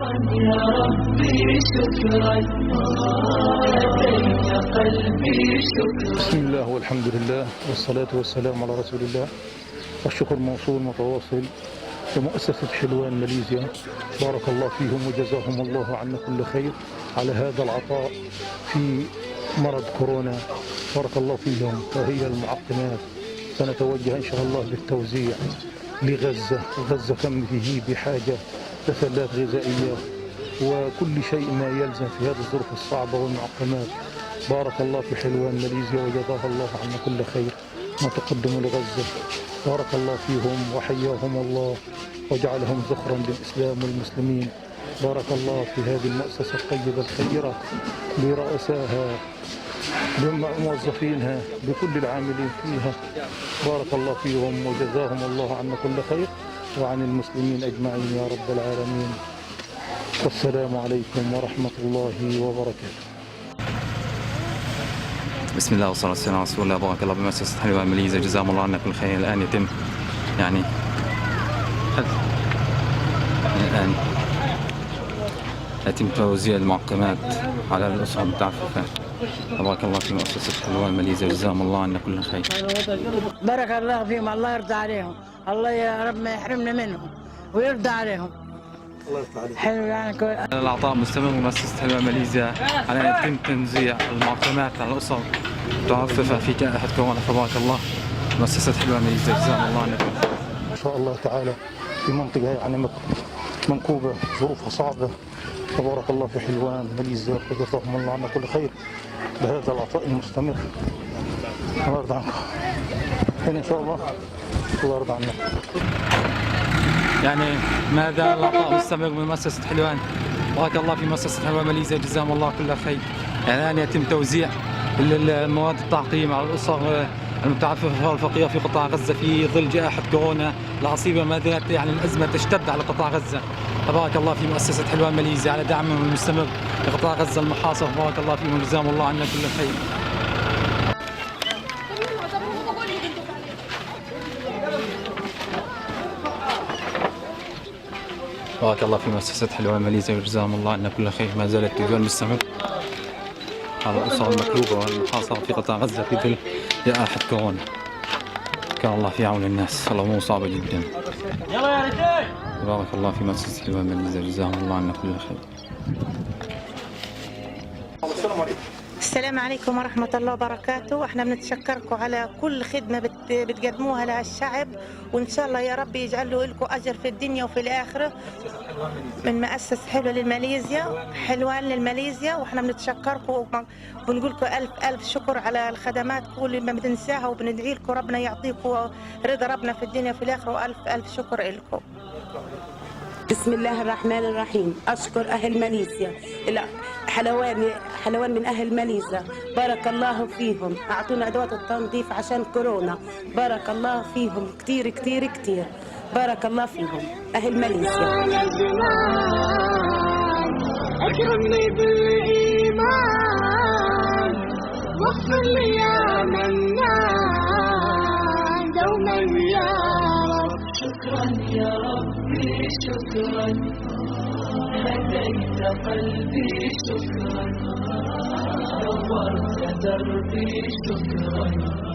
يا ربي شكرا. هديت قلبي شكرا. بسم الله والحمد لله والصلاة والسلام على رسول الله. والشكر موصول متواصل لمؤسسة حلوان ماليزيا. بارك الله فيهم وجزاهم الله عنا كل خير على هذا العطاء في مرض كورونا. بارك الله فيهم. وهي المعقمات. سنتوجه إن شاء الله بالتوزيع لغزة. غزة كم هي بحاجة. لثلاث غذائية وكل شيء ما يلزم في هذه الظروف الصعبة والمعقمات. بارك الله في حلوان ماليزيا وجزاها الله عنا كل خير. ما تقدموا لغزة. بارك الله فيهم وحياهم الله وجعلهم ذخرا للإسلام والمسلمين. بارك الله في هذه المؤسسة الطيبة الخيرة برؤسائها بموظفينها بكل العاملين فيها. بارك الله فيهم وجزاهم الله عنا كل خير. وعن المسلمين أجمعين يا رب العالمين. والسلام عليكم ورحمة الله وبركاته. بسم الله والصلاة والسلام على رسول الله. بارك الله بمؤسسة حلوة ماليزيا جزاهم الله عنا كل خير. الآن يتم يعني الآن يتم توزيع المعقمات على الأسر المتعففة. بارك الله في مؤسسة حلوة ماليزيا جزاهم الله عنا كل خير. بارك الله فيهم الله يرضى عليهم الله يا رب ما يحرمنا منهم ويرضى عليهم. حلو يعني كويس العطاء مستمر من مؤسسة حلوة ماليزيا على أن يتم تنزيع المعقمات على الأسر. المتعففة في جائحة كورونا فبارك الله. مؤسسة حلوة ماليزيا جزاهم الله عنا كل خير. إن شاء الله تعالى في منطقة يعني منكوبة ظروفها صعبة. تبارك الله في حلوان ماليزيا وجزاهم الله عنا كل خير. بهذا العطاء المستمر. الله يرضى عنكم إن شاء الله الله يرضى عنكم يعني ما زال العطاء مستمر من مؤسسة حلوان؟ بارك الله في مؤسسة حلوان ماليزيا جزاهم الله كل خير. الآن يتم توزيع ال- المواد التعقيم على الأسر المتعففة والفقيرة في قطاع غزة في ظل جائحة كورونا. العصيبة ما زالت يعني الأزمة تشتد على قطاع غزة. تبارك الله في مؤسسة حلوان ماليزيا على دعمهم المستمر لقطاع غزة المحاصر. بارك الله فيهم جزاهم الله عنا كل خير. بارك الله في مؤسسة حلوان ماليزيا وجزاهم الله عنا كل خير. ما زال التجوال مستمر على الأسر المكلوبة والمحاصرة في قطاع غزة في ظل جائحة كورونا كان الله في عون الناس. الأمور صعبة جدا. بارك الله في مؤسسة ماليزيا جزاهم الله عنا كل خير السلام عليكم ورحمة الله وبركاته. إحنا بنتشكركم على كل خدمة بت- بتقدموها للشعب وإن شاء الله يا رب يجعل له لكم أجر في الدنيا وفي الآخرة. من مؤسسة حلوة للماليزيا حلوان للماليزيا وإحنا بنتشكركم وبنقول لكم ألف ألف شكر على الخدمات كل ما بننساها وبندعي لكم. ربنا يعطيكم رضا ربنا في الدنيا وفي الآخرة وألف ألف شكر لكم. بسم الله الرحمن الرحيم. أشكر أهل ماليزيا. لا، حلوان من أهل ماليزيا. بارك الله فيهم. أعطونا أدوات التنظيف عشان كورونا. بارك الله فيهم. كتير كتير كتير. بارك الله فيهم. أهل ماليزيا. أكرمني بالإيمان. واغفر لي يا ربي شكرا هديت قلبي شكرا نورت دربي شكرا شكرا يا رب